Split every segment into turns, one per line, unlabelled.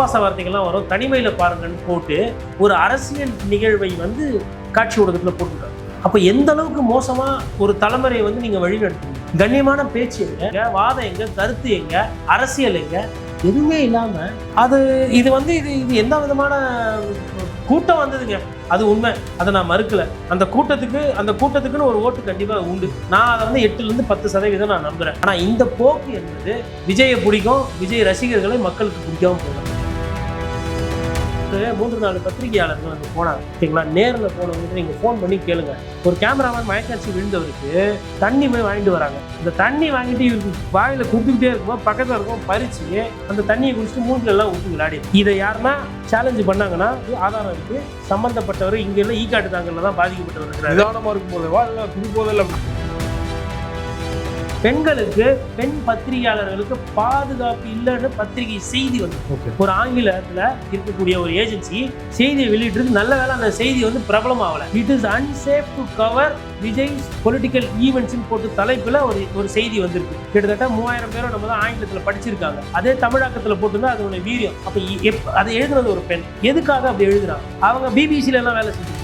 ஆபாச வார்த்தைகள்லாம் வரும். தனிமையில் பாருங்கன்னு போட்டு ஒரு அரசியல் நிகழ்வை வந்து காட்சி ஊடகத்தில் போட்டுருக்காங்க. அப்போ எந்த அளவுக்கு மோசமாக ஒரு தலைமுறையை வந்து நீங்கள் வழிநடத்துங்க கண்ணியமான பேச்சு எங்க? வாதம் எங்க? கருத்து எங்க? அரசியல் எங்க? எதுவுமே இல்லாமல் அது இது வந்து இது இது எந்த விதமான கூட்டம் வந்ததுங்க? அது உண்மை. அதை நான் மறுக்கல. அந்த கூட்டத்துக்கு அந்த கூட்டத்துக்குன்னு ஒரு ஓட்டு கண்டிப்பாக உண்டு. நான் அதை வந்து எட்டுலேருந்து பத்து சதவீதம் நான் நம்புகிறேன் ஆனால் இந்த போக்கு என்பது விஜயை பிடிக்கும் விஜய் ரசிகர்களை மக்களுக்கு பிடிக்காம போகும். ஒரு மூன்று நாலு பத்திரிகையாளர்கள் அங்கே போனாங்க. ஓகேங்களா நேரில் போனவங்க நீங்கள் ஃபோன் பண்ணி கேளுங்க. ஒரு கேமராமேன் மயக்காட்சி விழுந்தவருக்கு தண்ணி போய் வாங்கிட்டு வராங்க. இந்த தண்ணி வாங்கிட்டு இவருக்கு வாயில் கொடுத்துக்கிட்டே இருக்கும்போது பக்கத்தில் இருக்கும் பறிச்சு அந்த தண்ணியை குடிச்சிட்டு மூஞ்சில எல்லாம் ஊற்றி விளையாடி. இதை யாருன்னா சேலஞ்சு பண்ணாங்கன்னா ஆதாரம் இருக்குது சம்மந்தப்பட்டவர் இங்கே இல்லை ஈ காட்டு தாங்கல தான் பாதிக்கப்பட்டவர்
நிதானமாக இருக்கும் போதேவா இல்லை குடி
பெண்களுக்கு பெண் பத்திரிகையாளர்களுக்கு பாதுகாப்பு இல்லைன்னு பத்திரிகை செய்தி வந்து ஒரு ஆங்கிலத்தில் இருக்கக்கூடிய ஒரு ஏஜென்சி செய்தியை வெளியிட்டிருக்கு. நல்ல வேளை அந்த செய்தி வந்து பிரபலம் ஆகல it is unsafe to cover Vijay political ஈவெண்ட்ஸ்னு போட்டு தலைப்பில் ஒரு ஒரு செய்தி வந்திருக்கு. கிட்டத்தட்ட மூவாயிரம் பேரும் நம்ம தான் ஆங்கிலத்தில் படிச்சிருக்காங்க. அதே தமிழாக்கத்தில் போட்டுருந்தா அதோட வீரியம். அப்போ அதை எழுதுனது ஒரு பெண். எதுக்காக அப்படி எழுதுறாங்க? அவங்க பிபிசில எல்லாம் வேலை செஞ்சு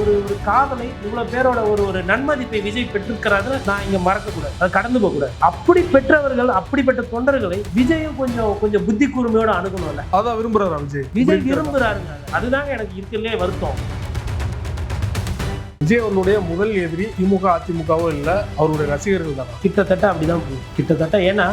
ஒரு ஒரு காதலை இவ்வளவு பேரோட ஒரு ஒரு நன்மதிப்பை விஜய் பெற்றிருக்கிறாரு நான் இங்க மறக்கக்கூடாது. அது கடந்து போகக்கூடாது. அப்படி பெற்றவர்கள் அப்படிப்பட்ட தொண்டர்களை விஜயும் கொஞ்சம் கொஞ்சம் புத்தி கூர்மையோட அணுகணும்ல.
அதான் விரும்புறாரா விஜய்?
விஜய் விரும்புறாருங்க. அதுதாங்க எனக்கு இருக்கிறதுலே வருத்தம்.
விஜய் அவர்களுடைய முதல் எதிரி திமுக அதிமுகவோ இல்ல அவருடைய ரசிகர்கள் தான்.
கிட்டத்தட்ட அப்படிதான் கிட்டத்தட்ட ஏன்னா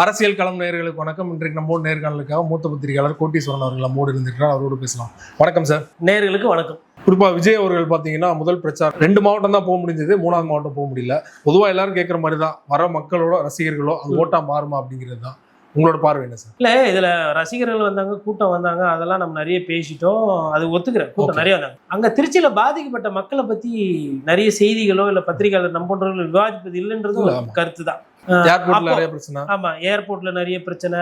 அரசியல் களம் நேயர்களுக்கு வணக்கம். இன்றைக்கு நம்மோடு நேர்காணலுக்காக மூத்த பத்திரிகையாளர் கோட்டீஸ்வரன் அவர்கள் நம்மோடு இருந்திருக்கிறார். அவரோடு பேசலாம். வணக்கம் சார்.
நேர்களுக்கு வணக்கம்.
குறிப்பா விஜய் அவர்கள் பாத்தீங்கன்னா முதல் பிரச்சாரம் ரெண்டு மாவட்டம் தான் போக முடிஞ்சது மூணாவது மாவட்டம் போக முடியல. பொதுவா எல்லாரும் கேட்குற மாதிரி தான் வர மக்களோட ரசிகர்களோ அது ஓட்டா மாறுமா அப்படிங்கிறது தான். உங்களோட பார்வை என்ன சார்?
இல்ல இதுல ரசிகர்கள் வந்தாங்க கூட்டம் வந்தாங்க அதெல்லாம் நம்ம நிறைய பேசிட்டோம். அது ஒத்துக்கிறேன் கூட்டம். நிறைய வந்தாங்க. அங்க திருச்சியில பாதிக்கப்பட்ட மக்களை பத்தி நிறைய செய்திகளோ இல்ல பத்திரிகையாளர் நம்ம போன்றவர்கள் விவாதிப்பது இல்லைன்றது. கருத்து தான்
ஏர்போர்ட்ல
அப்போ-
நிறைய பிரச்சனை.
ஆமா ஏர்போர்ட்ல நிறைய பிரச்சனை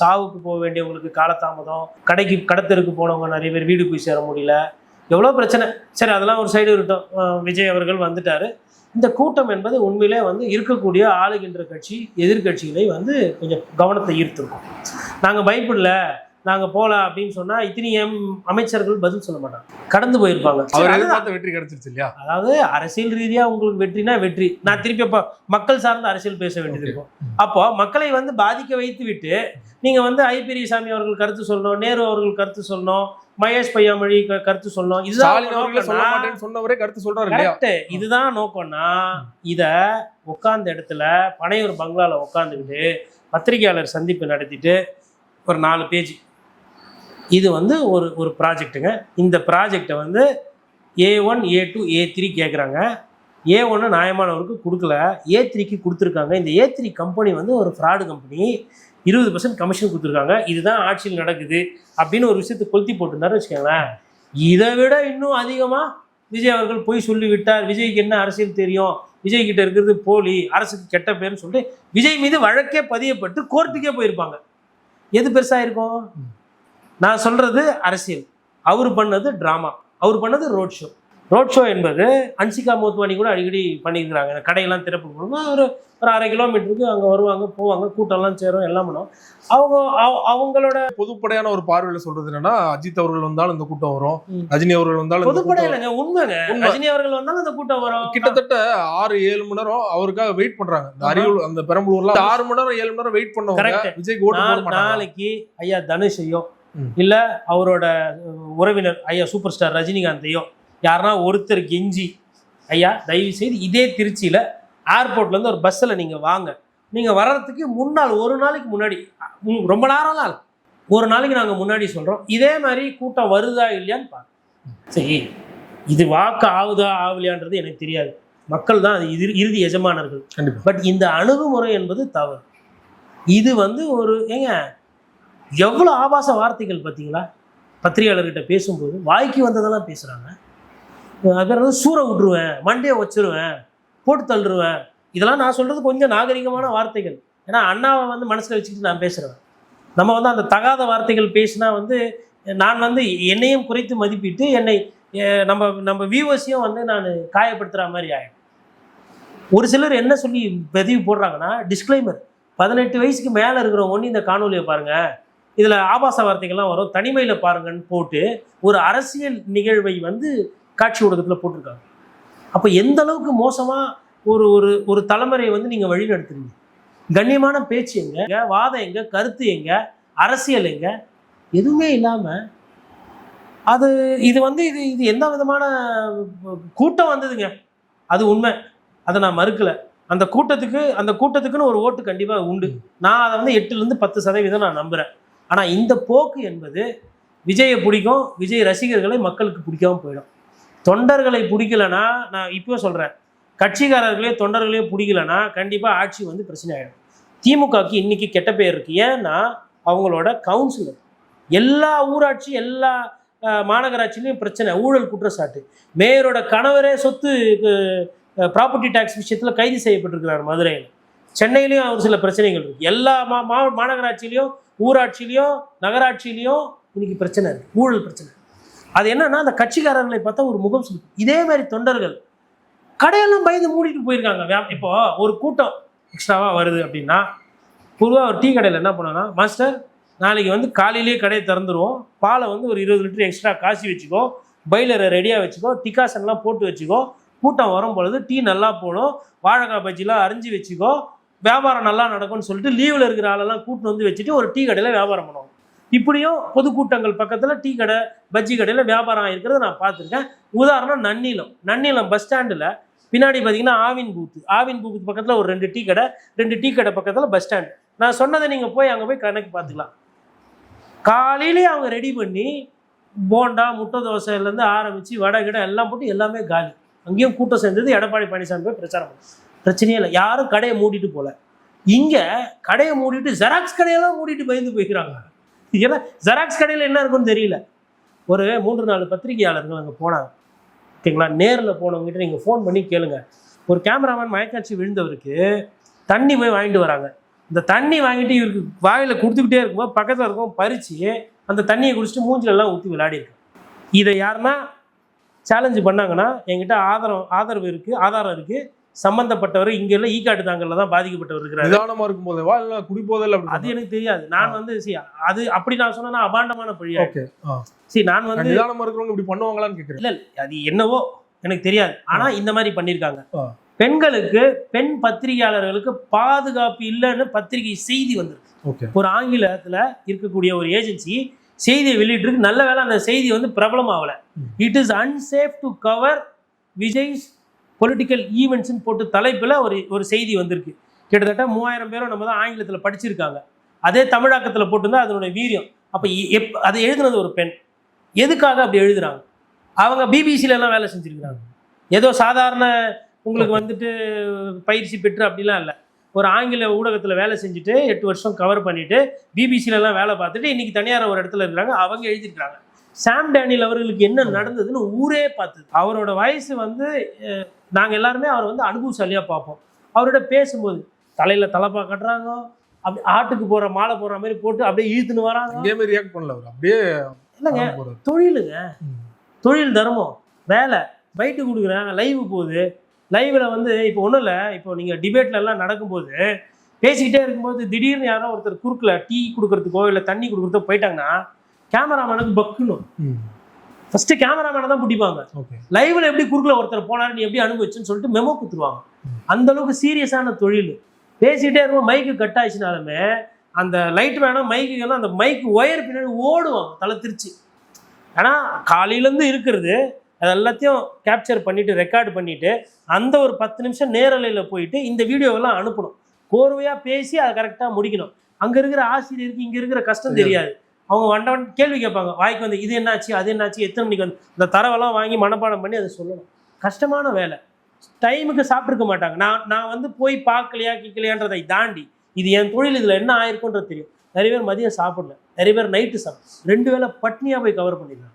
சாவுக்கு போக வேண்டியவங்களுக்கு காலதாமதம் கடைக்கு கடத்தருக்கு போனவங்க நிறைய பேர் வீடு போய் சேர முடியல. எவ்வளோ பிரச்சனை. சரி அதெல்லாம் ஒரு சைடு இருக்கட்டும். விஜய் அவர்கள் வந்துட்டாரு. இந்த கூட்டம் என்பது உண்மையிலே வந்து இருக்கக்கூடிய ஆளுகின்ற கட்சி எதிர்க்கட்சிகளை வந்து கொஞ்சம் கவனத்தை ஈர்த்திருக்கும். நாங்கள் பயப்படல. நாங்கள் போகலாம் அப்படின்னு சொன்னா இத்தனையும் அமைச்சர்கள் பதில் சொல்ல மாட்டாங்க. கடந்து போயிருப்பாங்க.
அவர் வெற்றி கிடைச்சிருச்சு இல்லையா?
அதாவது அரசியல் ரீதியா உங்களுக்கு வெற்றினா வெற்றி. நான் திருப்பி அப்போ மக்கள் சார்ந்த அரசியல் பேச வேண்டியது இருக்கும். அப்போ மக்களை வந்து பாதிக்க வைத்து விட்டு நீங்க வந்து ஐ. பெரியசாமி அவர்கள் கருத்து சொல்லணும் நேரு அவர்கள் கருத்து சொல்லணும் மகேஷ் பையாமொழி கருத்து சொல்லணும். இதுதான்
சொன்னவரே கருத்து சொல்றாரு
இதுதான் நோக்கம்னா இத உட்கார்ந்த இடத்துல பனையூர் பங்களால உட்காந்துக்கிட்டு பத்திரிகையாளர் சந்திப்பு நடத்திட்டு ஒரு நாலு பேஜ் இது வந்து ஒரு ஒரு ப்ராஜெக்ட்டுங்க இந்த ப்ராஜெக்டை வந்து A one A two A three கேட்குறாங்க ஏ ஒன்று நியாயமானவருக்கு கொடுக்கல. ஏ த்ரீக்கு கொடுத்துருக்காங்க. இந்த ஏ த்ரீ கம்பெனி வந்து ஒரு ஃப்ராடு கம்பெனி இருபது பர்சன்ட் கமிஷன் கொடுத்துருக்காங்க. இதுதான் ஆட்சியில் நடக்குது அப்படின்னு ஒரு விஷயத்தை கொளுத்தி போட்டிருந்தாருன்னு வச்சுக்கோங்களேன். இதை விட இன்னும் அதிகமாக விஜய் அவர்கள் போய் சொல்லி விட்டார் விஜய்க்கு என்ன அரசியல் தெரியும்? விஜய் கிட்ட இருக்கிறது போலி. அரசுக்கு கெட்ட பேர்னு சொல்லிட்டு விஜய் மீது வழக்கே பதியப்பட்டு கோர்ட்டுக்கே போயிருப்பாங்க. எது பெருசாக இருக்கும்? நான் சொல்றது அரசியல். அவர் பண்ணது டிராமா அவர் பண்ணது ரோட் ஷோ ரோட் ஷோ என்பது அன்சிகா மோத்வானி கூட அடிக்கடி பண்ணியிருக்கிறாங்க. இந்த கடையெல்லாம் திறப்பு போடுவோம் ஒரு ஒரு அரை கிலோமீட்டருக்கு அங்கே வருவாங்க போவாங்க கூட்டம்லாம் சேரும் எல்லாம் பண்ணுவோம் அவங்க அவ- அவங்களோட
பொதுப்படையான ஒரு பார்வையில சொல்றது என்னன்னா அஜித் அவர்கள் வந்தாலும் இந்த கூட்டம் வரும். ரஜினி அவர்கள் வந்தாலும் இந்த
பொதுப்படை
கூட்டம்
இல்லைங்க உண்மைங்க.
உண்மை.
ரஜினி அவர்கள் வந்தாலும் அந்த கூட்டம் வரும்.
கிட்டத்தட்ட ஆறு ஏழு மணி நேரம் அவருக்காக வெயிட் பண்றாங்க. இந்த. அரியலூர் அந்த பெரம்பலூர்ல ஆறு மணி நேரம் ஏழு மணி நேரம் வெயிட் பண்ணவங்க. மாட்டாங்க
நாளைக்கு ஐயா தனுஷையோ
ம்.
இல்ல அவரோட உறவினர் ஐயா சூப்பர் ஸ்டார் ரஜினிகாந்தையோ யாருன்னா ஒருத்தர் கெஞ்சி ஐயா தயவு செய்து இதே திருச்சியில ஏர்போர்ட்ல இருந்து ஒரு பஸ்ஸில் நீங்க வாங்க. நீங்க வர்றதுக்கு முன்னாள் ஒரு நாளைக்கு முன்னாடி ரொம்ப நேரம்லாம் இல்ல. ஒரு நாளைக்கு நாங்க முன்னாடி சொல்றோம். இதே மாதிரி கூட்டம் வருதா இல்லையான்னு பாருங்க. சரி இது வாக்கு ஆகுதா ஆகலையான்றது எனக்கு தெரியாது. மக்கள் தான் அது இறு- இறுதி எஜமானர்கள். பட் இந்த அணுகுமுறை என்பது தவறு. இது வந்து ஒரு ஏங்க எவ்வளோ ஆபாச வார்த்தைகள் பார்த்தீங்களா? பத்திரிகையாளர்கிட்ட பேசும்போது வாய்க்கு வந்ததெல்லாம் பேசுகிறாங்க அது வந்து சூற விட்டுருவேன் மண்டையை வச்சிருவேன் போட்டு தள்ளுருவேன். இதெல்லாம் நான் சொல்கிறது கொஞ்சம் நாகரிகமான வார்த்தைகள். ஏன்னா அண்ணாவை வந்து மனசில் வச்சுக்கிட்டு நான் பேசுகிறேன் நம்ம வந்து அந்த தகாத வார்த்தைகள் பேசினா வந்து நான் வந்து என்னையும் குறைத்து மதிப்பிட்டு என்னை நம்ம நம்ம வியூவர்ஸையும் வந்து நான் காயப்படுத்துகிற மாதிரி ஆகிடும் ஒரு சிலர் என்ன சொல்லி பதிவு போடுறாங்கன்னா டிஸ்க்ளைமர் பதினெட்டு வயசுக்கு மேலே இருக்கிறவங்க ஒன்று இந்த காணொலியை பாருங்கள் இதில் ஆபாச வார்த்தைகள்லாம் வரும். தனிமையில் பாருங்கன்னு போட்டு ஒரு அரசியல் நிகழ்வை வந்து காட்சி ஊடகத்தில் போட்டிருக்காங்க. அப்போ எந்த அளவுக்கு மோசமாக ஒரு ஒரு ஒரு தலைமுறையை வந்து நீங்கள் வழி நடத்துறீங்க கண்ணியமான பேச்சு எங்க? வாதம் எங்க? கருத்து எங்க? அரசியல் எங்க? எதுவுமே இல்லாமல் அது இது வந்து இது இது எந்த விதமான கூட்டம் வந்ததுங்க? அது உண்மை. அதை நான் மறுக்கலை. அந்த கூட்டத்துக்கு அந்த கூட்டத்துக்குன்னு ஒரு ஓட்டு கண்டிப்பாக உண்டு. நான் அதை வந்து எட்டுலேருந்து பத்து சதவீதம் நான் நம்புகிறேன் ஆனால் இந்த போக்கு என்பது விஜயை பிடிக்கும் விஜய் ரசிகர்களை மக்களுக்கு பிடிக்காமல் போயிடும். தொண்டர்களை பிடிக்கலனா நான் இப்போ சொல்கிறேன் கட்சிக்காரர்களே தொண்டர்களே பிடிக்கலனா கண்டிப்பாக ஆட்சி வந்து பிரச்சனை ஆகிடும் திமுகவுக்கு இன்றைக்கி கெட்ட பேர் இருக்குது ஏன்னா அவங்களோட கவுன்சிலர். எல்லா ஊராட்சி எல்லா மாநகராட்சியிலையும் பிரச்சனை ஊழல் குற்றச்சாட்டு. மேயரோட கணவரே சொத்து ப்ராப்பர்ட்டி டேக்ஸ் விஷயத்தில் கைது செய்யப்பட்டிருக்கிறார் மதுரையில். சென்னையிலையும் ஒரு சில பிரச்சனைகள் இருக்கு. எல்லா மா மா மாநகராட்சியிலையும் ஊராட்சியிலையும் நகராட்சியிலையும் இன்னைக்கு பிரச்சனை இருக்கு. ஊழல் பிரச்சனை. அது என்னன்னா அந்த கட்சிக்காரர்களை பார்த்தா ஒரு முகம் சொல்லு இதே மாதிரி தொண்டர்கள் கடையெல்லாம் பயந்து மூடிட்டு போயிருக்காங்க. இப்போ ஒரு கூட்டம் எக்ஸ்ட்ராவா வருது அப்படின்னா பொதுவாக ஒரு டீ கடையில் என்ன பண்ணுவாங்கன்னா மாஸ்டர் நாளைக்கு வந்து காலையிலேயே கடையை திறந்துருவோம். பாலை வந்து ஒரு இருபது லிட்டர் எக்ஸ்ட்ரா காசி வச்சுக்கோ பைலரை ரெடியாக வச்சுக்கோ டிகாசன்லாம் போட்டு வச்சுக்கோ. கூட்டம் வரும் பொழுது டீ நல்லா போடும். வாழைக்காய் பஜ்ஜிலாம் அரிஞ்சு வச்சுக்கோ. வியாபாரம் நல்லா நடக்கும்னு சொல்லிட்டு லீவில் இருக்கிற ஆளெல்லாம் கூட்டின்னு வந்து வச்சுட்டு ஒரு டீ கடையில் வியாபாரம் பண்ணுவாங்க இப்படியும் பொதுக்கூட்டங்கள் பக்கத்தில் டீ கடை பஜ்ஜி கடையில் வியாபாரம் இருக்கிறத நான் பார்த்துருக்கேன். உதாரணம் நன்னிலம். நன்னிலம் பஸ் ஸ்டாண்டில் பின்னாடி பார்த்தீங்கன்னா ஆவின் பூத்து. ஆவின் பூத்து பக்கத்தில் ஒரு ரெண்டு டீ கடை ரெண்டு டீ கடை பக்கத்தில் பஸ் ஸ்டாண்ட் நான் சொன்னதை நீங்கள் போய் அங்கே போய் கணக்கு பார்த்துக்கலாம். காலையிலேயே அவங்க ரெடி பண்ணி போண்டா முட்டை தோசையிலேருந்து ஆரம்பித்து வடை கிடை எல்லாம் போட்டு எல்லாமே காலி. அங்கேயும் கூட்டம் சேர்ந்தது எடப்பாடி பழனிசாமி போய் பிரச்சாரம் பண்ணு. பிரச்சனையே இல்லை. யாரும் கடையை மூடிட்டு போல. இங்கே கடையை மூடிட்டு ஜெராக்ஸ் கடையெல்லாம் மூடிட்டு பயந்து போய்க்கிறாங்க. ஏன்னா ஜெராக்ஸ் கடையில் என்ன இருக்குன்னு தெரியல. ஒரு மூன்று நாலு பத்திரிகையாளர்கள் அங்கே போனாங்க. ஓகேங்களா? நேரில் போனவங்ககிட்ட நீங்கள் ஃபோன் பண்ணி கேளுங்க. ஒரு கேமராமேன் மயக்காட்சி விழுந்தவருக்கு தண்ணி போய் வாங்கிட்டு வராங்க. இந்த தண்ணி வாங்கிட்டு இவருக்கு வாயில் கொடுத்துக்கிட்டே இருக்கும்போது பக்கத்தில் இருக்கும் பறித்து அந்த தண்ணியை குடிச்சிட்டு மூஞ்சிலெல்லாம் ஊற்றி விளையாடிருக்கு இதை யாருன்னா சேலஞ்சு பண்ணாங்கன்னா என்கிட்ட ஆதாரம் ஆதரவு இருக்குது ஆதாரம் இருக்குது சம்மந்தப்பட்டவர் இங்கே இல்லை ஈக்காட்டு தாங்கல்ல தான் பாதிக்கப்பட்டவர் இருக்கிறாரு.
நிதானமா இருக்கும் போதேவா இல்ல குடிபோதில்
அது எனக்கு தெரியாது. நான் வந்து see, அது அப்படி நான் சொன்னா அபாண்டமான பழியா
ஓகே
சரி நான் வந்து
நிதானமா இருக்கிறவங்க இப்படி பண்ணுவாங்களான்னு கேக்குறேன்.
இல்ல அது என்னவோ எனக்கு தெரியாது. ஆனா இந்த மாதிரி பண்ணிருக்காங்க. பெண்களுக்கு பெண் பத்திரிகையாளர்களுக்கு பாதுகாப்பு இல்லைன்னு பத்திரிகை செய்தி வந்திருக்கு. ஒரு ஆங்கிலத்துல இருக்கக்கூடிய ஒரு ஏஜென்சி செய்தியை வெளியிட்டிருக்கு. நல்ல வேளை அந்த செய்தி வந்து பிரபலம் ஆகல. It is unsafe to cover Vijay's political ஈவெண்ட்ஸ்னு போட்டு தலைப்பில் ஒரு ஒரு செய்தி வந்திருக்கு. கிட்டத்தட்ட மூவாயிரம் பேரும் நம்ம தான் ஆங்கிலத்தில் படிச்சிருக்காங்க. அதே தமிழாக்கத்தில் போட்டிருந்தா அதனுடைய வீரியம். அப்போ எப் அதை எழுதுனது ஒரு பெண். எதுக்காக அப்படி எழுதுறாங்க? அவங்க பிபிசிலலாம் வேலை செஞ்சுருக்கிறாங்க. ஏதோ சாதாரண உங்களுக்கு வந்துட்டு பயிற்சி பெற்று அப்படிலாம் இல்லை. ஒரு ஆங்கில ஊடகத்தில் வேலை செஞ்சுட்டு எட்டு வருஷம் கவர் பண்ணிவிட்டு பிபிசிலலாம் வேலை பார்த்துட்டு இன்றைக்கி தனியார் ஒரு இடத்துல இருக்கிறாங்க. அவங்க எழுதிருக்கிறாங்க சாம் டேனியல் அவர்களுக்கு என்ன நடந்ததுன்னு ஊரே பார்த்தது. அவரோட வயசு வந்து அஹ், நாங்க எல்லாருமே அவரை வந்து அனுபவசாலியா பார்ப்போம். அவரோட பேசும்போது தலையில தலப்பா கட்டுறாங்க அப்படி ஆட்டுக்கு போற மாலை போடுற மாதிரி போட்டு அப்படியே இழுத்துன்னு வராங்க.
இதே மாதிரி ரியாக்ட் பண்ணல அவர். அப்படியே
இல்லைங்க. தொழிலுங்க. தொழில் தர்மம் வேலை பைட்டு கொடுக்குறாங்க லைவ் போகுது. லைவில் வந்து இப்போ ஒன்றும் இல்லை இப்போ நீங்கள் டிபேட்ல எல்லாம் நடக்கும்போது பேசிக்கிட்டே இருக்கும்போது திடீர்னு யாரோ ஒருத்தர் குறுக்கில் டீ கொடுக்கறதுக்கோ இல்லை தண்ணி கொடுக்குறதுக்கோ போயிட்டாங்கன்னா கேமராமேனுக்கு பக்குணும்
ம்.
ஃபர்ஸ்ட் கேமராமேனை தான் பிடிப்பாங்க.
ஓகே.
லைவ்ல எப்படி குறுக்கில் ஒருத்தர் போனாரு நீ எப்படி அனுபவிச்சுன்னு சொல்லிட்டு மெமோ குத்துருவாங்க.
ம்.
அந்த அளவுக்கு சீரியஸான தொழில். பேசிக்கிட்டே இருக்கும் மைக்கு கட் ஆயிடுச்சுனாலுமே அந்த லைட் வேணும் மைக்கு எல்லாம் அந்த மைக் ஒயர் பின்னாடி ஓடுவாங்க தலை திருச்சி. ஏன்னா காலையிலேருந்து இருக்கிறது அது எல்லாத்தையும் கேப்சர் பண்ணிட்டு ரெக்கார்ட் பண்ணிட்டு அந்த ஒரு பத்து நிமிஷம் நேரலையில் போயிட்டு இந்த வீடியோவெல்லாம் அனுப்பணும். கோர்வையாக பேசி அதை கரெக்டாக முடிக்கணும். அங்கே இருக்கிற ஆசிரியருக்கு இங்கே இருக்கிற கஷ்டம் தெரியாது. அவங்க வண்டவன் கேள்வி கேட்பாங்க. வாய்க்கு வந்து இது என்னாச்சு? அது என்னாச்சு? எத்தனை மணிக்கு வந்து? இந்த தரவெல்லாம் வாங்கி மனப்பாடம் பண்ணி அதை சொல்லணும். கஷ்டமான வேலை. டைமுக்கு சாப்பிட்ருக்க மாட்டாங்க. நான் நான் வந்து போய் பார்க்கலையா கேட்கலையான்றதை தாண்டி இது என் தொழில் இதில் என்ன ஆயிருக்குன்றது தெரியும். நிறைய பேர் மதியம் சாப்பிடல. நிறைய பேர் நைட்டு சாப்பிடும் ரெண்டு வேளை பட்னியாக போய் கவர் பண்ணிடுறாங்க.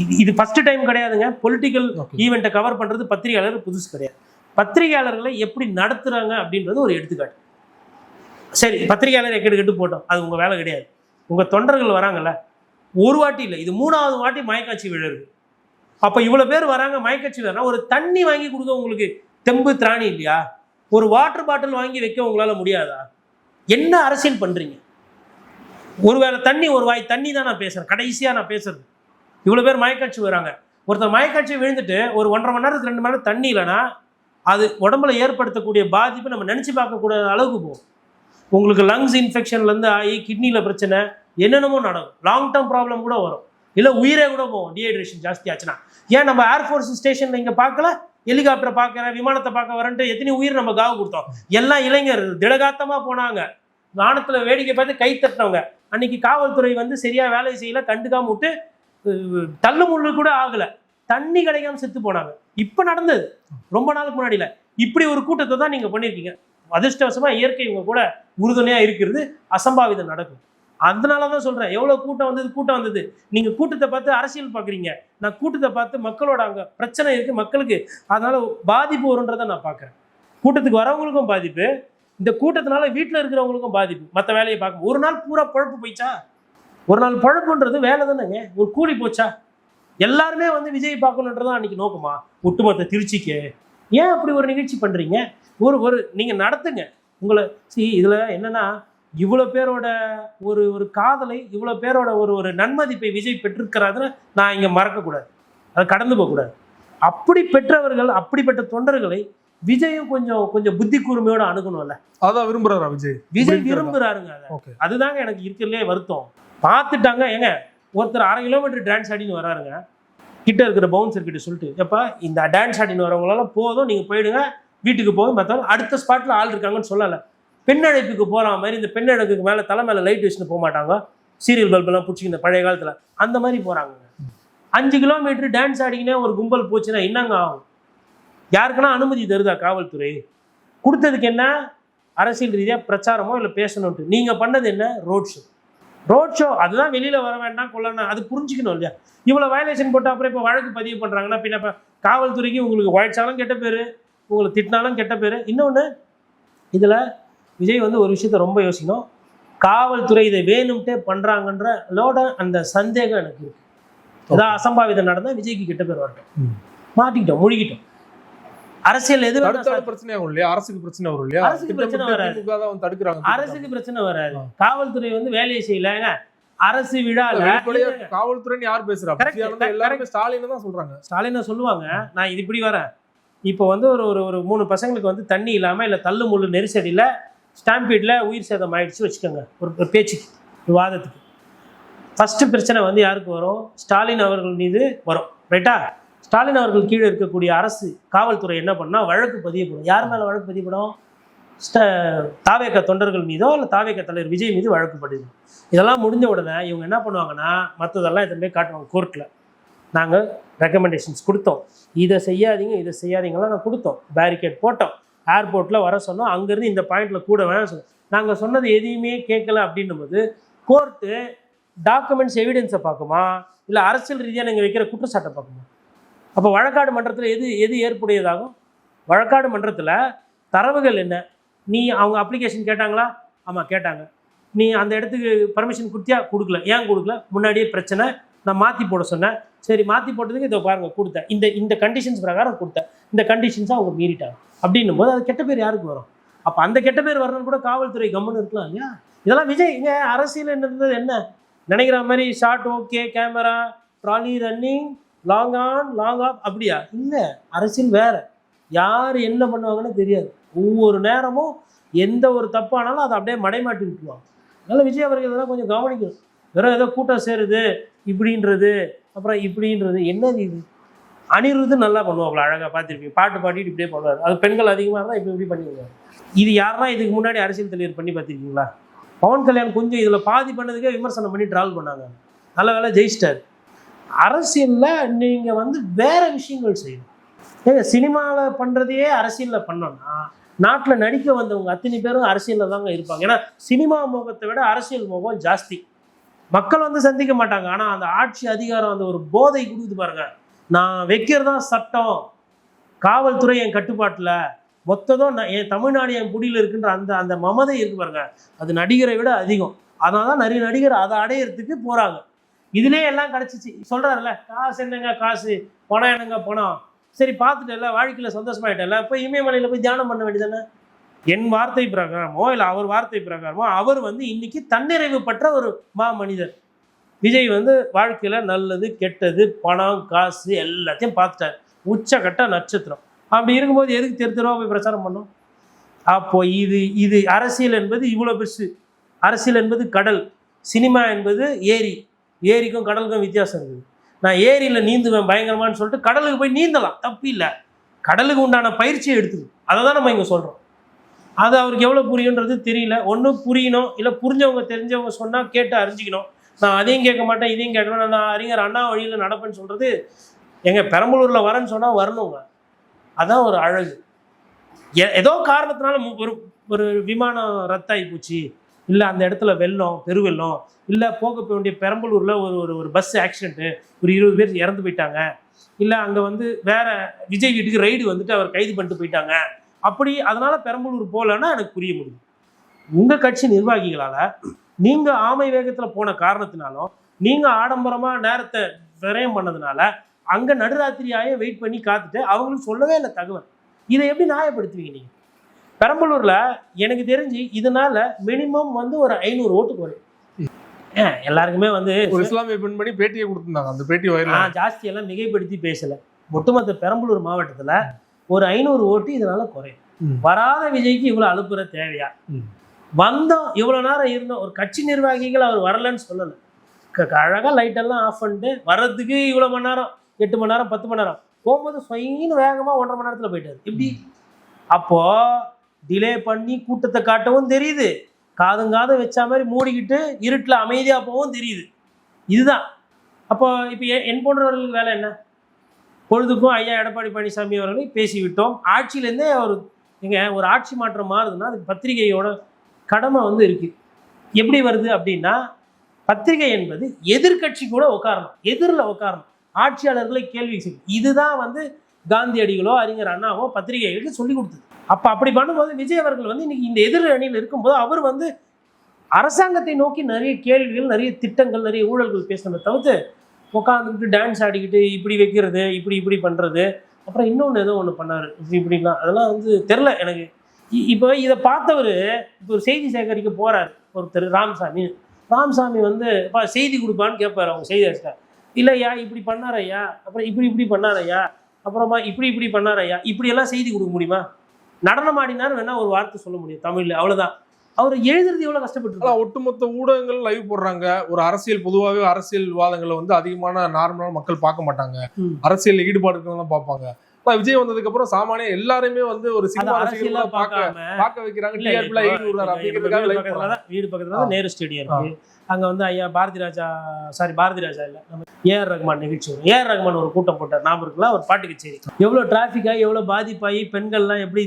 இது இது ஃபர்ஸ்ட் டைம் கிடையாதுங்க. பொலிட்டிக்கல் ஈவெண்ட்டை கவர் பண்ணுறது பத்திரிகையாளர் புதுசு கிடையாது. பத்திரிகையாளர்களை எப்படி நடத்துகிறாங்க அப்படின்றது ஒரு எடுத்துக்காட்டு. சரி பத்திரிகையாளர் எக்கெடு கெட்டு போட்டோம். அது உங்கள் வேலை கிடையாது. உங்கள் தொண்டர்கள் வராங்கல்ல? ஒரு வாட்டி இல்லை இது மூணாவது வாட்டி மயக்காட்சி விழுது அப்போ இவ்வளோ பேர் வராங்க மயக்காட்சி வரா ஒரு தண்ணி வாங்கி கொடுக்க உங்களுக்கு தெம்பு திராணி இல்லையா? ஒரு வாட்டர் பாட்டில் வாங்கி வைக்க உங்களால் முடியாதா? என்ன அரசியல் பண்ணுறீங்க ஒருவேளை தண்ணி ஒரு வாய் தண்ணி தான் நான் பேசுகிறேன் கடைசியாக நான் பேசுறது. இவ்வளோ பேர் மயக்காட்சி வராங்க ஒருத்தர் மயக்காட்சி விழுந்துட்டு ஒரு ஒன்றரை மணி நேரத்துக்கு ரெண்டு மணி நேரம் தண்ணி இல்லைன்னா அது உடம்புல ஏற்படுத்தக்கூடிய பாதிப்பு நம்ம நினச்சி பார்க்கக்கூடாத அளவுக்கு போகும். உங்களுக்கு லங்ஸ் இன்ஃபெக்ஷன்லேருந்து ஆகி கிட்னியில் பிரச்சனை என்னென்னமோ நடக்கும். லாங் டேர்ம் ப்ராப்ளம் கூட வரும். இல்லை உயிரே கூட போகும். டிஹைட்ரேஷன் ஜாஸ்தி ஆச்சுன்னா. ஏன் நம்ம ஏர்ஃபோர்ஸ் ஸ்டேஷனில் இங்கே பார்க்கல? ஹெலிகாப்டரை பார்க்குறேன் விமானத்தை பார்க்க வரேன்ட்டு எத்தனை உயிர் நம்ம காவு கொடுத்தோம்? எல்லாம் இளைஞர் திடகாத்தமாக போனாங்க. வானத்தில் வேடிக்கை பார்த்து கை தட்டினவங்க. அன்னைக்கு காவல்துறை வந்து சரியாக வேலை செய்யல கண்டுக்காம விட்டு தள்ளு முள்ளு கூட ஆகலை. தண்ணி கிடைக்காம செத்து போனாங்க. இப்போ நடந்தது. ரொம்ப நாளுக்கு முன்னாடியில். இப்படி ஒரு கூட்டத்தை தான் நீங்கள் பண்ணியிருக்கீங்க அதிர்ஷ்டவசமாக இயற்கை உங்க கூட உறுதுணையாக இருக்கிறது. அசம்பாவிதம் நடக்கும். அதனால தான் சொல்கிறேன் எவ்வளோ கூட்டம் வந்தது கூட்டம் வந்தது. நீங்கள் கூட்டத்தை பார்த்து அரசியல் பார்க்குறீங்க. நான் கூட்டத்தை பார்த்து மக்களோட அங்கே பிரச்சனை இருக்குது மக்களுக்கு. அதனால் பாதிப்பு வரும்ன்றதை நான் பார்க்குறேன். கூட்டத்துக்கு வரவங்களுக்கும் பாதிப்பு. இந்த கூட்டத்தினால வீட்டில் இருக்கிறவங்களுக்கும் பாதிப்பு. மற்ற வேலையை பார்க்க ஒரு நாள் பூரா பழப்பு போயிச்சா? ஒரு நாள் பழப்புன்றது வேலை தானேங்க. ஒரு கூலி போச்சா? எல்லாருமே வந்து விஜய் பார்க்கணுன்றதான் அன்னைக்கு நோக்கமா? ஒட்டுமொத்த திருச்சிக்கு. ஏன் அப்படி ஒரு நிகழ்ச்சி பண்ணுறீங்க ஒரு ஒரு நீங்கள் நடத்துங்க. உங்களை சி இதில் என்னென்னா இவ்வளோ பேரோட ஒரு ஒரு காதலை இவ்வளோ பேரோட ஒரு ஒரு நன்மதிப்பை விஜய் பெற்றிருக்கிறாருன்னு நான் இங்க மறக்கக்கூடாது. அதை கடந்து போகக்கூடாது. அப்படி பெற்றவர்கள் அப்படிப்பட்ட தொண்டர்களை விஜயும் கொஞ்சம் கொஞ்சம் புத்தி கூர்மையோட அணுகணும்ல.
அதான் விரும்புறாரா விஜய்?
விஜய்? விரும்புறாருங்க அதை. அதுதாங்க எனக்கு இருக்கிறதுலே வருத்தம். பார்த்துட்டாங்க ஏங்க ஒருத்தர் அரை கிலோமீட்டர் டான்ஸ் ஆடின்னு வராருங்க. கிட்ட இருக்கிற பவுன்சர் கிட்ட சொல்லிட்டு எப்பா இந்த டான்ஸ் ஆடின்னு வரவங்களால போதும் நீங்க போயிடுங்க. வீட்டுக்கு போகும் மற்றவங்க அடுத்த ஸ்பாட்ல ஆள் இருக்காங்கன்னு சொல்லலை. பெண்ணழைப்புக்கு போகிற மாதிரி இந்த பெண் அழைப்புக்கு தலை மேலே லைட் வச்சுட்டு போக மாட்டாங்க. சீரியல் பல்பெல்லாம் பிடிச்சி பழைய காலத்தில். அந்த மாதிரி போகிறாங்க அஞ்சு கிலோமீட்டர் டான்ஸ் ஆடிக்கினே ஒரு கும்பல் போச்சுன்னா என்னங்க ஆகும்? யாருக்குன்னா அனுமதி தருதா காவல்துறை? கொடுத்ததுக்கு என்ன? அரசியல் ரீதியாக பிரச்சாரமோ இல்லை பேசணும்ட்டு. நீங்கள் பண்ணது என்ன? ரோட் ஷோ ரோட் ஷோ அதுதான் வெளியில் வர வேண்டாம் கொள்ளணும் அது புரிஞ்சுக்கணும் இல்லையா? இவ்வளோ வயலேஷன் போட்டு அப்புறம் இப்போ வழக்கு பதிவு பண்ணுறாங்கன்னா பின்ன இப்போ காவல்துறைக்கு உங்களுக்கு உழைச்சாலும் கெட்ட பேர். உங்களை திட்டினாலும் கெட்ட பேர். இன்னொன்று இதில் விஜய் வந்து ஒரு விஷயத்த ரொம்ப யோசிக்கணும். காவல்துறை இதை வேணும்ட்டே பண்ணுறாங்கன்ற லோட அந்த சந்தேகம் எனக்கு இருக்கு. ஏதாவது அசம்பாவிதம் நடந்தால் விஜய்க்கு கெட்ட பேர் வரட்டும். மாட்டிக்கிட்டோம் முழுகிட்டோம். அரசியல் எது
பிரச்சனை ஆகும் இல்லையா? அரசுக்கு பிரச்சனை வரும் இல்லையா?
அரசுக்கு பிரச்சனை வராது.
தடுக்கிறாங்க
அரசுக்கு பிரச்சனை வராது. காவல்துறை வந்து வேலையை செய்யலங்க அரசு விழால
காவல்துறைன்னு யார் பேசுறா. எல்லாருமே ஸ்டாலின் தான் சொல்றாங்க.
ஸ்டாலினை சொல்லுவாங்க. நான் இது இப்படி வரேன். இப்போ வந்து ஒரு ஒரு ஒரு மூணு பசங்களுக்கு வந்து தண்ணி இல்லாமல் இல்லை தள்ளு முள்ளு நெரிசடியில் ஸ்டாம்பீடில் உயிர் சேதம் ஆயிடுச்சு வச்சுக்கோங்க. ஒரு ஒரு பேச்சுக்கு ஒரு வாதத்துக்கு. ஃபஸ்ட்டு பிரச்சனை வந்து யாருக்கு வரும்? ஸ்டாலின் அவர்கள் மீது வரும். ரைட்டா ஸ்டாலின் அவர்கள் கீழே இருக்கக்கூடிய அரசு காவல்துறை என்ன பண்ணால் வழக்கு பதியப்படும். யார் மேலே வழக்கு பதியப்படும்? ஸ்ட தாவேக்க தொண்டர்கள் மீதோ இல்லை தாவேக்க தலைவர் விஜய் மீது வழக்கு பதிவு இதெல்லாம் முடிஞ்ச உடனே இவங்க என்ன பண்ணுவாங்கன்னா மற்றதெல்லாம் இதை போய் காட்டுவாங்க கோர்ட்டில் நாங்கள் ரெக்கமெண்டேஷன்ஸ் கொடுத்தோம். இதை செய்யாதீங்க இதை செய்யாதீங்கலாம் நான் கொடுத்தோம். பேரிகேட் போட்டோம். ஏர்போர்ட்டில் வர சொன்னோம் அங்கேருந்து இந்த பாயிண்டில் கூட வேணாம் சொன்னோம் நாங்கள் சொன்னது எதையுமே கேட்கல அப்படின்னும் போது கோர்ட்டு டாக்குமெண்ட்ஸ் எவிடன்ஸை பார்க்குமா? இல்லை அரசியல் ரீதியாக நீங்கள் வைக்கிற குற்றச்சாட்டை பார்க்குமா? அப்போ வழக்காடு மன்றத்தில் எது எது ஏற்புடையதாகும்? வழக்காடு மன்றத்தில் தரவுகள் என்ன? நீ அவங்க அப்ளிகேஷன் கேட்டாங்களா? ஆமாம் கேட்டாங்க. நீ அந்த இடத்துக்கு பர்மிஷன் கொடுத்தியா? கொடுக்கல. ஏன் கொடுக்கல? முன்னாடியே பிரச்சனை. நான் மாற்றி போட சொன்னேன். சரி மாற்றி போட்டதுக்கு இதை பாருங்க கொடுத்தேன். இந்த இந்த கண்டிஷன்ஸ் பிரகாரம் கொடுத்தேன். இந்த கண்டிஷன்ஸை அவங்க மீறிட்டாங்க. அப்படின்னும் போது அது கெட்ட பேர் யாருக்கு வரும்? அப்போ அந்த கெட்ட பேர் வரணும்னு கூட காவல்துறை கம்முன்னு இருக்கலாம் இல்லையா? இதெல்லாம் விஜய் இங்கே அரசியல் என்னது என்ன? நினைக்கிற மாதிரி short okay camera trolley running long on long off அப்படியா? இல்லை அரசியல் வேற. யார் என்ன பண்ணுவாங்கன்னு தெரியாது. ஒவ்வொரு நேரமும் எந்த ஒரு தப்பானாலும் அதை அப்படியே மடைமாட்டி விட்டுருவாங்க அதனால விஜய் அவர்கள் இதெல்லாம் கொஞ்சம் கவனிக்கணும். வெறும் ஏதோ கூட்டம் சேருது இப்படின்றது அப்புறம் இப்படின்றது என்னது இது? அனிருது நல்லா பண்ணுவாப்புல அழகாக பார்த்துருப்பீங்க. பாட்டு பாடிட்டு இப்படியே பண்ணுவார். அது பெண்கள் அதிகமாக இருந்தால் இப்படி இப்படி பண்ணிடுவாங்க இது யாருன்னா இதுக்கு முன்னாடி அரசியல் தலைவர் பண்ணி பார்த்துருக்கீங்களா? பவன் கல்யாண் கொஞ்சம் இதில் பாதி பண்ணதுக்கே விமர்சனம் பண்ணி ட்ராவல் பண்ணாங்க. நல்ல வேலை ஜெயிச்சிட்டார். அரசியலில் நீங்கள் வந்து வேறு விஷயங்கள் செய்யணும். ஏங்க சினிமாவில் பண்ணுறதையே அரசியலில் பண்ணோம்னா நாட்டில் நடிக்க வந்தவங்க அத்தனை பேரும் அரசியலில் தாங்க இருப்பாங்க. ஏன்னா சினிமா மோகத்தை விட அரசியல் மோகம் ஜாஸ்தி. மக்கள் வந்து சந்திக்க மாட்டாங்க. ஆனால் அந்த ஆட்சி அதிகாரம் அந்த ஒரு போதை கொடுக்குது பாருங்க. நான் வைக்கிறதா சட்டம். காவல்துறை என் கட்டுப்பாட்டில். மொத்ததும் நான் என் தமிழ்நாடு என் குடியில் இருக்குன்ற அந்த அந்த மமதை இருக்கு பாருங்க. அது நடிகரை விட அதிகம். அதனால தான் நிறைய நடிகர் அதை அடையிறதுக்கு போகிறாங்க இதுலேயே எல்லாம் கிடச்சிச்சு. சொல்கிறாருல்ல காசு என்னங்க காசு? பணம் என்னங்க பணம்? சரி பார்த்துட்டல வாழ்க்கையில் சந்தோஷமாயிட்டல போய் இமயமலையில் போய் தியானம் பண்ண வேண்டியதானே என் வார்த்தை பிரகாரமோ இல்லை அவர் வார்த்தை பிரகாரமோ அவர் வந்து இன்னைக்கு தன்னிறைவு பெற்ற ஒரு மா மனிதர் விஜய் வந்து வாழ்க்கையில் நல்லது கெட்டது பணம் காசு எல்லாத்தையும் பார்த்துட்டார். உச்சக்கட்ட நட்சத்திரம். அப்படி இருக்கும்போது எதுக்கு தெரு தெருவாக போய் பிரச்சாரம் பண்ணோம்? அப்போ இது இது அரசியல் என்பது இவ்வளோ பெருசு. அரசியல் என்பது கடல். சினிமா என்பது ஏரி. ஏரிக்கும் கடலுக்கும் வித்தியாசம் இருக்குது. நான் ஏரியில் நீந்துவேன் பயங்கரமான்னு சொல்லிட்டு கடலுக்கு போய் நீந்தலாம். தப்பு இல்லை. கடலுக்கு உண்டான பயிற்சியை எடுத்துது அதை தான் நம்ம இங்கே சொல்கிறோம் அது அவருக்கு எவ்வளோ புரியுன்றது தெரியல. ஒன்றும் புரியணும். இல்லை புரிஞ்சவங்க தெரிஞ்சவங்க சொன்னால் கேட்டு அறிஞ்சிக்கணும். நான் அதையும் கேட்க மாட்டேன் இதையும் கேட்க மாட்டேன். நான் அறிஞர் அண்ணா வழியில் நடப்பேன்னு சொல்கிறது எங்கள் பெரம்பலூரில் வரேன்னு சொன்னால் வரணுங்க. அதான் ஒரு அழகு. எ- ஏதோ காரணத்தினால ஒரு ஒரு விமானம் ரத்தாகி போச்சு. இல்லை அந்த இடத்துல வெள்ளம் பெருவெள்ளம். இல்லை போக போக வேண்டிய பெரம்பலூரில் ஒரு ஒரு ஒரு பஸ் ஆக்சிடென்ட்டு ஒரு இருபது பேர் இறந்து போயிட்டாங்க. இல்லை அங்கே வந்து வேற விஜய் வீட்டுக்கு ரைடு வந்துட்டு அவர் கைது பண்ணிட்டு போயிட்டாங்க. அப்படி அதனால பெரம்பலூர் போகலன்னா எனக்கு புரிய முடியும். உங்கள் கட்சி நிர்வாகிகளால் நீங்கள் ஆமை வேகத்தில் போன காரணத்தினாலும் நீங்கள் ஆடம்பரமாக நேரத்தை விரயம் பண்ணதுனால அங்கே நடுராத்திரியாயே வெயிட் பண்ணி காத்துட்டு அவங்களுக்கு சொல்லவே இல்லை தகவல். இதை எப்படி நியாயப்படுத்துவீங்க நீங்கள் பெரம்பலூரில் எனக்கு தெரிஞ்சு இதனால மினிமம் வந்து ஒரு ஐநூறு ஓட்டு ஏன் எல்லாருக்குமே வந்து
ஒரு இஸ்லாமிய பெண்மணி பேட்டியை கொடுத்திருந்தாங்க. அந்த பேட்டி
ஜாஸ்தியெல்லாம் மிகைப்படுத்தி பேசல. ஒட்டுமொத்த பெரம்பலூர் மாவட்டத்துல ஒரு ஐநூறு ஓட்டு இதனால குறையும். வராத விஜய்க்கு இவ்வளவு அனுப்புற தேவையா. வந்தோம் இவ்வளவு நேரம் இருந்தோம் ஒரு கட்சி நிர்வாகிகள் அவர் வரலன்னு சொல்லல. க- க- அழகா லைட் எல்லாம் ஆஃப் பண்ணிட்டு வர்றதுக்கு இவ்வளவு மணி நேரம் எட்டு மணி நேரம் பத்து மணி நேரம். போகும்போது ஸ்வைன்னு வேகமா ஒன்றரை மணி நேரத்துல போயிட்டாரு. இப்படி அப்போ டிலே பண்ணி கூட்டத்தை காட்டவும் தெரியுது. காதும் காதும் வச்ச மாதிரி மூடிக்கிட்டு இருட்டில் அமைதியா போகவும் தெரியுது. இதுதான். அப்போ இப்போ என் போன்றவர்களுக்கு வேலை என்ன? பொழுதுக்கும் ஐயா எடப்பாடி பழனிசாமி அவர்களை பேசிவிட்டோம். ஆட்சியிலேருந்தே அவர் நீங்கள் ஒரு ஆட்சி மாற்றம் மாறுதுன்னா அதுக்கு பத்திரிகையோட கடமை வந்து இருக்குது எப்படி வருது அப்படின்னா பத்திரிகை என்பது எதிர்க்கட்சி கூட உட்காரணும் எதிரில் உட்காரணும் ஆட்சியாளர்களை கேள்வி செய்யும் இதுதான் வந்து காந்தியடிகளோ அறிஞர் அண்ணாவோ பத்திரிகைகளுக்கு சொல்லி கொடுத்தது. அப்போ அப்படி பண்ணும்போது விஜய் அவர்கள் வந்து இன்னைக்கு இந்த எதிர் அணியில் இருக்கும்போது அவர் வந்து அரசாங்கத்தை நோக்கி நிறைய கேள்விகள் நிறைய திட்டங்கள் நிறைய ஊழல்கள் பேசணுமே தவிர்த்து உட்காந்துக்கிட்டு டான்ஸ் ஆடிக்கிட்டு இப்படி வைக்கிறது இப்படி இப்படி பண்ணுறது அப்புறம் இன்னொன்று ஏதோ ஒன்று பண்ணார். இப்படி இப்படிலாம் அதெல்லாம் வந்து தெரில எனக்கு. இ- இப்போ இதை பார்த்தவர் இப்போ ஒரு செய்தி சேகரிக்க போகிறார் ஒருத்தர் ராமசாமி. ராமசாமி வந்து இப்போ செய்தி கொடுப்பான்னு கேட்பார் அவங்க செய்தி ஆசிரியர். இல்லையா இப்படி பண்ணார் ஐயா அப்புறம் இப்படி இப்படி பண்ணார் ஐயா அப்புறமா இப்படி இப்படி பண்ணார் ஐயா இப்படியெல்லாம் செய்தி கொடுக்க முடியுமா? நடனம் ஆடினார் வேணால் ஒரு வார்த்தை சொல்ல முடியும் தமிழில். அவ்வளோதான் அவர் எழுதுறது எவ்வளோ கஷ்டப்பட்டு
ஒட்டுமொத்த ஊடகங்கள் லைவ் போடுறாங்க. ஒரு அரசியல் பொதுவாகவே அரசியல் விவாதங்களை வந்து அதிகமான நார்மலான மக்கள் பார்க்க மாட்டாங்க. அரசியல் ஈடுபாடு இருக்கவங்க தான் பார்ப்பாங்க. விஜய் வந்ததுக்கு அப்புறம் சாமானிய எல்லாருமே வந்து ஒரு சினிமா
அரசியலா
பார்க்க பார்க்க வைக்கிறாங்க. டிஆர்பில ஈடு விடுறாரு அப்படிங்கிறதுக்காக
வீடு பக்கத்துல நேரு ஸ்டேடியம் இருக்கு. அங்க வந்து ஐயா பாரதி ராஜா சாரி பாரதி ராஜா இல்ல நம்ம ஏஆர் ரஹ்மான் நிகழ்ச்சி வரும். ஏஆர் ரஹ்மான் ஒரு கூட்டம் போட்டார் நாம இருக்கலாம் ஒரு பாட்டு கச்சேரி. எவ்வளவு டிராஃபிக்காகி எவ்வளவு பாதிப்பாகி பெண்கள்லாம் எப்படி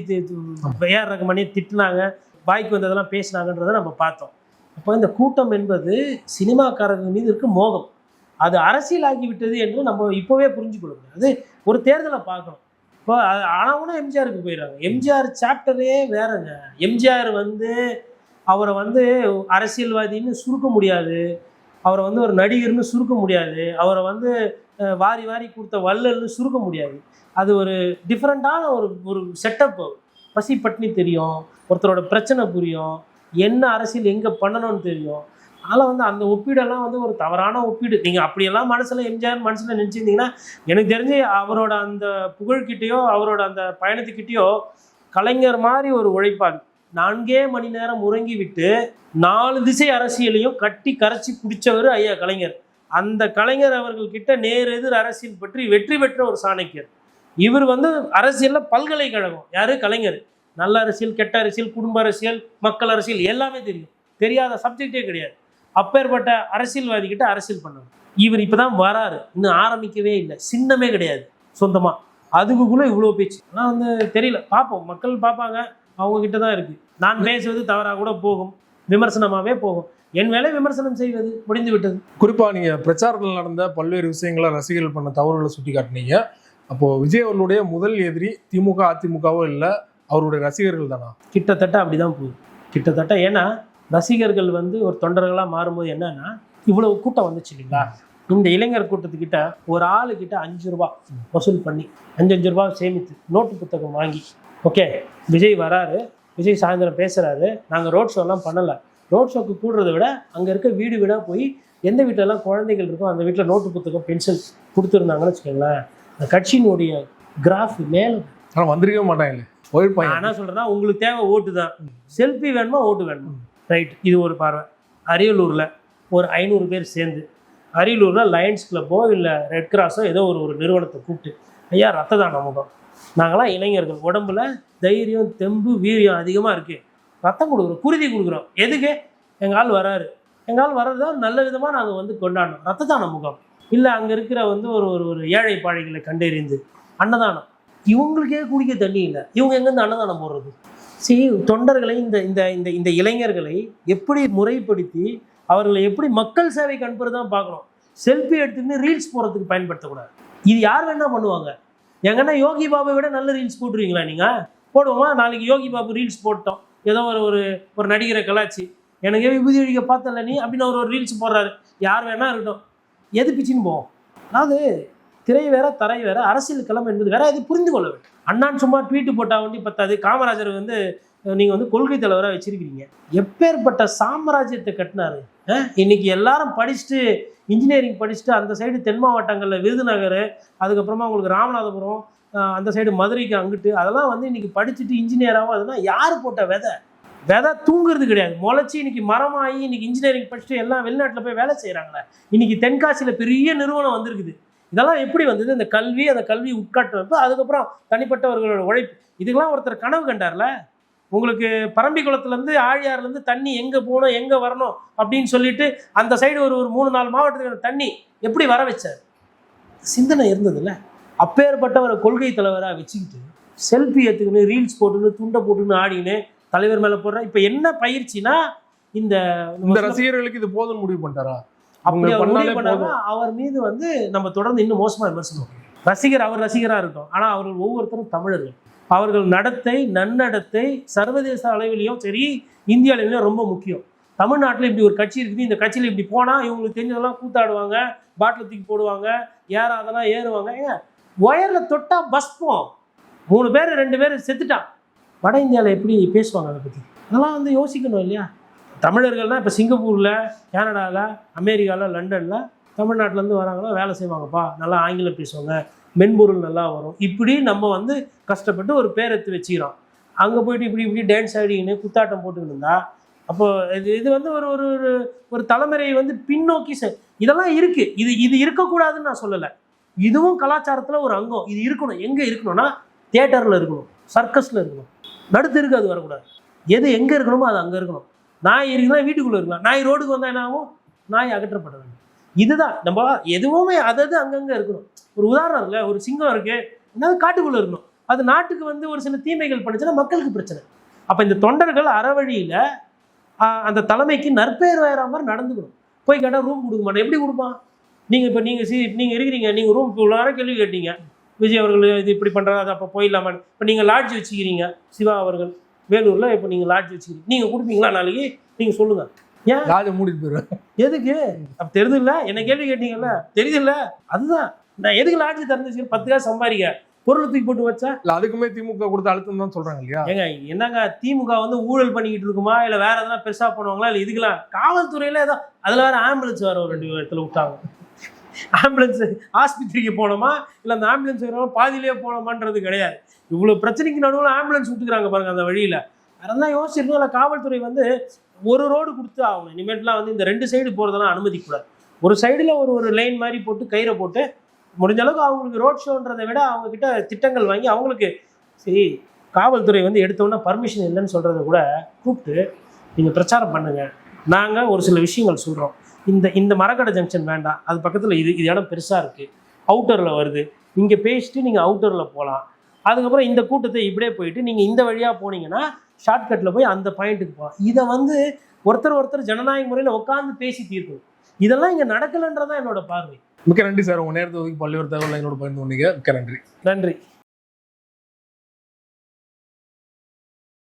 ஏஆர் ரஹ்மானே திட்டினாங்க. வாய்க்கு வந்ததெல்லாம் பேசினாங்கன்றதை நம்ம பார்த்தோம். அப்போ இந்த கூட்டம் என்பது சினிமாக்காரர்கள் மீது இருக்கும் மோகம். அது அரசியலாகி விட்டது என்று நம்ம இப்போவே புரிஞ்சுக்கொள்ள அது ஒரு தேர்தலை பார்க்கணும். இப்போ ஆனால் எம்ஜிஆருக்கு போயிடுறாங்க. எம்ஜிஆர் சாப்டரே வேறங்க. எம்ஜிஆர் வந்து அவரை வந்து அரசியல்வாதின்னு சுருக்க முடியாது. அவரை வந்து ஒரு நடிகர்னு சுருக்க முடியாது. அவரை வந்து வாரி வாரி கொடுத்த வள்ளல்னு சுருக்க முடியாது. அது ஒரு டிஃப்ரெண்ட்டான ஒரு ஒரு செட்டப் பசி பட்னி தெரியும் ஒருத்தரோட பிரச்சனை புரியும் என்ன அரசியல் எங்கே பண்ணணும்னு தெரியும். அதனால் வந்து அந்த ஒப்பீடெல்லாம் வந்து ஒரு தவறான ஒப்பீடு. நீங்கள் அப்படியெல்லாம் மனசில் எம்ஜிஆர் மனசில் நினச்சிருந்தீங்கன்னா எனக்கு தெரிஞ்சு அவரோட அந்த புகழ்கிட்டயோ அவரோட அந்த பயணத்துக்கிட்டேயோ கலைஞர் மாதிரி ஒரு உழைப்பாளி. நான்கே மணி நேரம் உறங்கி விட்டு நாலு திசை அரசியலையும் கட்டி கரைச்சி பிடிச்சவர் ஐயா கலைஞர். அந்த கலைஞர் அவர்கள் கிட்ட நேர் எதிர் அரசியல் பற்றி வெற்றி பெற்ற ஒரு சாணக்கியர். இவர் வந்து அரசியலில் பல்கலைக்கழகம் யார்? கலைஞர். நல்ல அரசியல் கெட்ட அரசியல் குடும்ப அரசியல் மக்கள் அரசியல் எல்லாமே தெரியும். தெரியாத சப்ஜெக்டே கிடையாது. அப்பேற்பட்ட அரசியல்வாதிக்கிட்ட அரசியல் பண்ணணும். இவர் இப்போ தான் வராரு. இன்னும் ஆரம்பிக்கவே இல்லை. சின்னமே கிடையாது. சொந்தமாக அதுக்குள்ளே இவ்வளோ பேச்சு. ஆனால் வந்து தெரியல. பார்ப்போம். மக்கள் பார்ப்பாங்க. அவங்க கிட்ட தான் இருக்குது நான் பேசுவது தவறாக கூட போகும். விமர்சனமாகவே போகும். என் வேலை விமர்சனம் செய்வது முடிந்து விட்டது.
குறிப்பாக நீங்கள் பிரச்சாரத்தில் நடந்த பல்வேறு விஷயங்களை ரசிகர்கள் பண்ண தவறுகளை சுட்டி காட்டினீங்க அப்போ விஜய் அவர்களுடைய முதல் எதிரி திமுக அதிமுகவோ இல்லை அவருடைய ரசிகர்கள் தானா?
கிட்டத்தட்ட அப்படிதான் போகுது. கிட்டத்தட்ட ஏன்னா ரசிகர்கள் வந்து ஒரு தொண்டர்களாக மாறும்போது என்னன்னா இவ்வளவு கூட்டம் வந்துச்சு இல்லைங்களா? இந்த இளைஞர் கூட்டத்துக்கிட்ட ஒரு ஆளுக்கிட்ட அஞ்சு ரூபா வசூல் பண்ணி அஞ்சு அஞ்சு ரூபா சேமித்து நோட்டு புத்தகம் வாங்கி ஓகே விஜய் வராரு விஜய் சாயந்தரம் பேசுறாரு நாங்கள் ரோட் ஷோலாம் பண்ணலை. ரோட் ஷோக்கு கூடுறத விட அங்கே இருக்க வீடு வீடாக போய் எந்த வீட்டிலலாம் குழந்தைகள் இருக்கோ அந்த வீட்டில் நோட்டு புத்தகம் பென்சில் கொடுத்துருந்தாங்கன்னு வச்சுக்கோங்களேன். அந்த கட்சியினுடைய கிராஃப் மேலே
ஆனா வந்திருக்கவே மாட்டாங்களே. போயிருப்பாங்க
நான் என்ன சொல்றேன்னா உங்களுக்கு தேவை ஓட்டு தான். செல்ஃபி வேணுமா ஓட்டு வேணுமா? ரைட் இது ஒரு பார்வை. அரியலூரில் ஒரு ஐநூறு பேர் சேர்ந்து அரியலூரில் லயன்ஸ் கிளப்போ இல்லை ரெட் கிராஸோ ஏதோ ஒரு ஒரு நிறுவனத்தை கூப்பிட்டு ஐயா ரத்த தானம் முகம். நாங்களாம் இளைஞர்கள் உடம்புல தைரியம் தெம்பு வீரியம் அதிகமாக இருக்குது ரத்தம் கொடுக்குறோம் குருதி கொடுக்குறோம். எதுக்கு? எங்கள் ஆள் வராரு. எங்கள் ஆள் வர்றதா நல்ல விதமாக நாங்கள் வந்து கொண்டாடணும். ரத்த தான முகம். இல்லை அங்கே இருக்கிற வந்து ஒரு ஒரு ஒரு ஏழை பாழைகளை கண்டறிந்து அன்னதானம். இவங்களுக்கே குடிக்க தண்ணி இல்லை. இவங்க எங்கேருந்து அன்னதானம் போடுறது? சரி தொண்டர்களை இந்த இந்த இந்த இந்த இளைஞர்களை எப்படி முறைப்படுத்தி அவர்களை எப்படி மக்கள் சேவைக்கு அனுப்புறது தான் பார்க்கணும். செல்ஃபி எடுத்துன்னு ரீல்ஸ் போடுறதுக்கு பயன்படுத்தக்கூடாது. இது யார் வேணா பண்ணுவாங்க. எங்கன்னா யோகி பாபை விட நல்ல ரீல்ஸ் போட்டுருவீங்களா நீங்கள் போடுவோமா? நாளைக்கு யோகி பாபு ரீல்ஸ் போட்டோம். ஏதோ ஒரு ஒரு ஒரு நடிகரை கலாச்சி. எனக்கு விபூதி அடிக்க பார்த்தல நீ? அப்படின்னு அவர் ஒரு ரீல்ஸ் போடுறாரு. யார் வேணா இருக்கட்டும். எது பிச்சின்னு போவோம். அதாவது திரை வேற தரை வேற அரசியல் களம் என்பது வேற இது புரிந்து கொள்ள வேண்டும். அண்ணான் சும்மா ட்வீட்டு போட்டால் வண்டி பத்தாது. காமராஜர் வந்து நீங்கள் வந்து கொள்கை தலைவராக வச்சிருக்கிறீங்க. எப்பேற்பட்ட சாம்ராஜ்யத்தை கட்டினாரு? இன்னைக்கு எல்லாரும் படிச்சுட்டு இன்ஜினியரிங் படிச்சுட்டு அந்த சைடு தென் மாவட்டங்களில் விருதுநகர் அதுக்கப்புறமா உங்களுக்கு ராமநாதபுரம் அந்த சைடு மதுரைக்கு அங்கிட்டு அதெல்லாம் வந்து இன்னைக்கு படிச்சுட்டு இன்ஜினியராகவும் அதெல்லாம் யார் போட்ட விதை? விதை தூங்குறது கிடையாது. முளைச்சி இன்னைக்கு மரமாகி இன்னைக்கு இன்ஜினியரிங் படிச்சுட்டு எல்லாம் வெளிநாட்டில் போய் வேலை செய்கிறாங்களே இன்னைக்கு தென்காசியில் பெரிய நிறுவனம் வந்திருக்குது. இதெல்லாம் எப்படி வந்தது? இந்த கல்வி அந்த கல்வி உட்காட்டுறது அதுக்கப்புறம் தனிப்பட்டவர்களோட உழைப்பு. இதுக்கெல்லாம் ஒருத்தர் கனவு கண்டார்ல? உங்களுக்கு பரம்பிக்குளத்துலேருந்து ஆழியார்லேருந்து தண்ணி எங்கே போகணும் எங்கே வரணும் அப்படின்னு சொல்லிட்டு அந்த சைடு ஒரு ஒரு மூணு நாலு மாவட்டத்துக்கு தண்ணி எப்படி வர வச்சார்? சிந்தனை இருந்ததுல்ல. அப்பேற்பட்டவரை கொள்கை தலைவராக வச்சுக்கிட்டு செல்ஃபி எடுத்துக்கின்னு ரீல்ஸ் போட்டுன்னு துண்டை போட்டுன்னு ஆடின்னு தலைவர் மேலே போடுற. இப்போ என்ன பயிற்சினா இந்த
இந்த ரசிகர்களுக்கு இது போதும்னு முடிவு பண்ணிட்டாரா?
அப்படி அவர் முடிவு
போதும்.
அவர் மீது வந்து நம்ம தொடர்ந்து இன்னும் மோசமா விமர்சனம் ரசிகர் அவர் ரசிகரா இருக்கும் ஆனா அவர்கள் ஒவ்வொருத்தரும் தமிழர்கள். அவர்கள் நடத்தை நன்னடத்தை சர்வதேச அளவிலையும் சரி இந்திய அளவிலையும் ரொம்ப முக்கியம். தமிழ்நாட்டில் இப்படி ஒரு கட்சி இருக்குது. இந்த கட்சியில் இப்படி போனால் இவங்களுக்கு தெரிஞ்சதெல்லாம் கூத்தாடுவாங்க பாட்டில் தூக்கி போடுவாங்க ஏறாதெல்லாம் ஏறுவாங்க. ஏங்க ஒயரில் தொட்டா பஸ்பம். மூணு பேர் ரெண்டு பேர் செத்துட்டான் வட இந்தியாவில் எப்படி பேசுவாங்க அதை பற்றி அதெல்லாம் வந்து யோசிக்கணும் இல்லையா? தமிழர்கள்னால் இப்போ சிங்கப்பூரில் கேனடாவில் அமெரிக்காவில் லண்டனில் தமிழ்நாட்டிலேருந்து வராங்கன்னா வேலை செய்வாங்கப்பா. நல்லா ஆங்கிலம் பேசுவாங்க. மென்பொருள் நல்லா வரும். இப்படி நம்ம வந்து கஷ்டப்பட்டு ஒரு பேரத்து வச்சுக்கிறோம். அங்கே போயிட்டு இப்படி இப்படி டான்ஸ் ஆடிக்கின்னு குத்தாட்டம் போட்டுக்கிட்டு இருந்தா அப்போ இது இது வந்து ஒரு ஒரு ஒரு ஒரு தலைமுறையை வந்து பின்னோக்கி செ இதெல்லாம் இருக்குது இது இது இருக்கக்கூடாதுன்னு நான் சொல்லலை. இதுவும் கலாச்சாரத்தில் ஒரு அங்கம். இது இருக்கணும். எங்கே இருக்கணும்னா தேட்டரில் இருக்கணும். சர்க்கஸில் இருக்கணும். நடுத்தருக்கு அது வரக்கூடாது. எது எங்கே இருக்கணுமோ அது அங்கே இருக்கணும். நாய் இருக்குன்னா வீட்டுக்குள்ளே இருக்கலாம். நாய் ரோடுக்கு வந்தால் என்ன ஆகும்? நாய் அகற்றப்பட வேண்டும். இதுதான். நம்ம எதுவுமே அதது அங்கங்கே இருக்கணும். ஒரு உதாரணம் இல்லை ஒரு சிங்கம் இருக்குது என்னது காட்டுக்குள்ளே இருக்கணும். அது நாட்டுக்கு வந்து ஒரு சில தீமைகள் பண்ணுச்சுன்னா மக்களுக்கு பிரச்சனை. அப்போ இந்த தொண்டர்கள் அறவழியில் அந்த தலைமைக்கு நற்பெயர் வேற மாதிரி நடந்துக்கணும். போய் கேட்டால் ரூம் கொடுக்க மாட்டேன். எப்படி கொடுப்பான்? நீங்கள் இப்போ நீங்கள் சி நீங்கள் இருக்கிறீங்க நீங்கள் ரூம் இவ்வளோ நேரம் கேள்வி கேட்டீங்க. விஜய் அவர்கள் இது இப்படி பண்ணுறாரு அது அப்போ போயிடலாமான்னு இப்போ நீங்கள் லாட்ஜ் வச்சுக்கிறீங்க சிவா அவர்கள் வேலூரில் இப்போ நீங்கள் லாட்ஜ் வச்சுக்கிறீங்க. நீங்கள் கொடுப்பீங்களா நாளைக்கு? நீங்கள் சொல்லுங்கள் ஏன்?
ராஜ மூடிட்டு போயிருவேன்
எதுக்கு? அப்ப தெரியுதுல்ல என்ன கேள்வி கேட்டீங்கல்ல? தெரியுதுல்ல அதுதான். நான் எதுக்கு லாட்ஜ் திறந்துச்சு பத்து காசு சம்பாதிக்க? பொருள் தூக்கி போட்டு வச்சா?
இல்ல அதுக்குமே திமுக கொடுத்த அழுத்தம் தான் சொல்றாங்க இல்லையா?
ஏங்க என்னங்க திமுக வந்து ஊழல் பண்ணிக்கிட்டு இருக்குமா? இல்ல வேற எதனா பெருசா பண்ணுவாங்களா? இல்ல இதுக்கெல்லாம் காவல்துறையில ஏதோ அதுல வேற ஆம்புலன்ஸ் வேற ஒரு ரெண்டு இடத்துல விட்டாங்க. ஆம்புலன்ஸ் ஆஸ்பத்திரிக்கு போனோமா? இல்லை அந்த ஆம்புலன்ஸ் வரணும் போனோமான்றது கிடையாது. இவ்வளோ பிரச்சனைக்கு நடுவில் ஆம்புலன்ஸ் விட்டுக்கிறாங்க பாருங்க அந்த வழியில். அதெல்லாம் யோசிச்சிருக்கோம் இல்லை காவல்துறை வந்து ஒரு ரோடு கொடுத்து ஆகணும். இனிமேட்லாம் வந்து இந்த ரெண்டு சைடு போகிறதெல்லாம் அனுமதிக்கூடாது. ஒரு சைடில் ஒரு ஒரு லைன் மாதிரி போட்டு கயிறை போட்டு முடிஞ்ச அளவுக்கு அவங்களுக்கு ரோட் ஷோன்றதை விட அவங்க கிட்ட திட்டங்கள் வாங்கி அவங்களுக்கு சரி காவல்துறை வந்து எடுத்தோன்னா பர்மிஷன் இல்லைன்னு சொல்கிறத கூட கூப்பிட்டு நீங்கள் பிரச்சாரம் பண்ணுங்கள் நாங்கள் ஒரு சில விஷயங்கள் சொல்கிறோம் இந்த இந்த மரக்கடை ஜங்ஷன் வேண்டாம். அது பக்கத்தில் இது இது இடம் பெருசாக இருக்குது அவுட்டரில் வருது. இங்கே பேசிட்டு நீங்கள் அவுட்டரில் போகலாம் அதுக்கப்புறம் இந்த கூட்டத்தை இப்படியே போயிட்டு நீங்கள் இந்த வழியாக போனீங்கன்னா ஷார்ட்கட்டில் போய் அந்த பாயிண்ட்டுக்கு போகலாம் இதை வந்து ஒருத்தர் ஒருத்தர் ஜனநாயக முறையில் உட்காந்து பேசி தீர்க்கணும். இதெல்லாம் இங்கே நடக்கலைன்றதான் என்னோட பார்வை.
மிக்க நன்றி சார். உங்க நேரத்தை ஒதுக்கி பல்வேறு தகவல் என்னோட பகிர்ந்து கொண்டீங்க. மிக்க நன்றி.
நன்றி.